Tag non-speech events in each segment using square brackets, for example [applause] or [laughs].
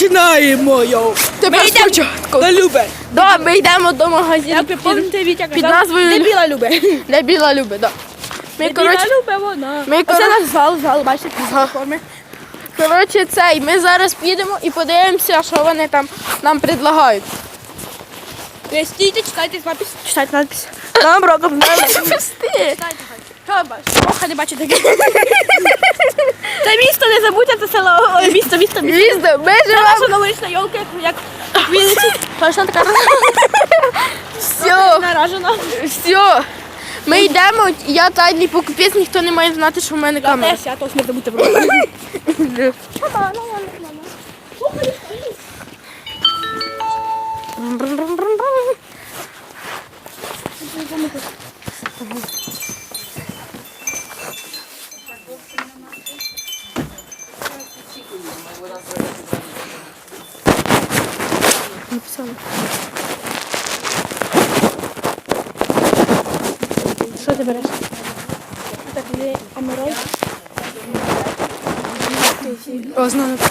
Починаємо йоу. Тепер Ми йдемо спочатку. на Любе. Да, ми йдемо до магазину під, Пам'ятаєте, Вітя під назвою Де біла Любе? Де біла любе, да. Ми, Де коротше, біла Любе вона. ми, Оце коротше, наш зал, зал, бачите, Ага. коротше, цей, ми зараз підемо і подивимося, що вони там нам предлагають. Стійте, читайте надпись. Читайте надпись. Нам робимо Пусти. Читайте хай. Що бачите? Ох, не бачите. Це місто, не забудьте, це село. Ой, місто, місто, місто. Візда, ми Це живемо. наша новорічна йолка, як в Вінниці. Точно така Все, наражена. все. Ми йдемо, я тайний покупець, ніхто не має знати, що в мене камера. Теж, я точно не забудьте про мене. Що ти береш? Так, є амирой. О, знаю це.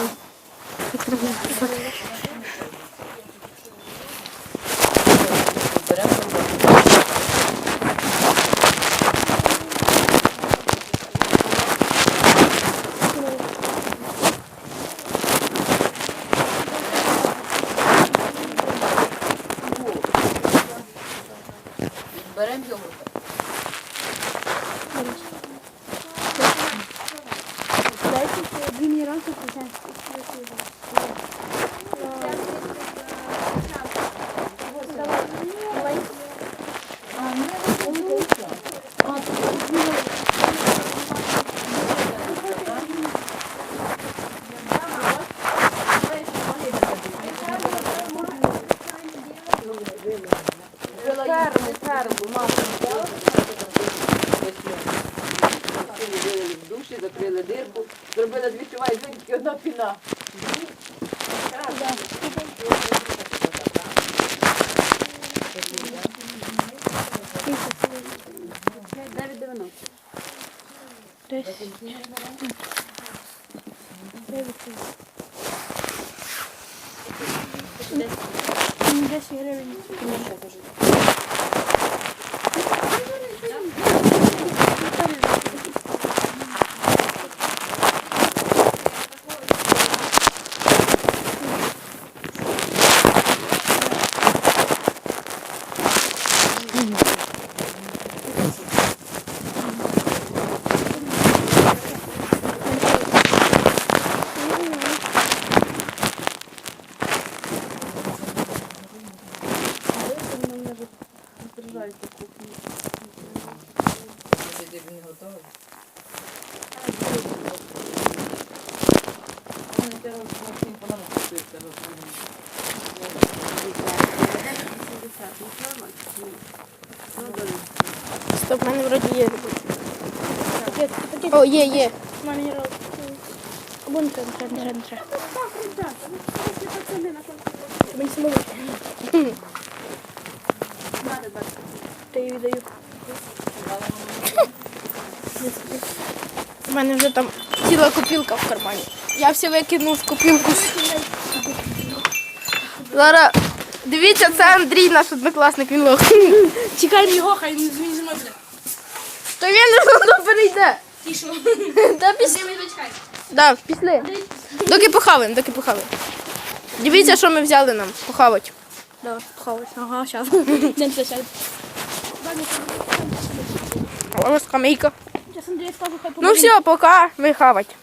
Беремо йогурт. Вилили дирку, зробили дві чувай, тільки одна піна. Стоп, в мене вроді є. О, є, є. У мене є рол. Або не треба, не треба, не треба, не треба. Самому. Та віддаю. У мене вже там ціла копілка в кармані. Я все викинув в копілку. Зараз дивіться, це Андрій, наш однокласник, він лох. Чекаємо його, хай він мною. То він не перейде. Ти що? Та після. Ти мене чекай. Да, після. Доки похаваємо, доки похаваємо. Дивіться, що ми взяли нам похавати. Да, хавай. Ага, зараз. [laughs] Не це сядь. О, скамейка. Ну все, пока, ви хавать.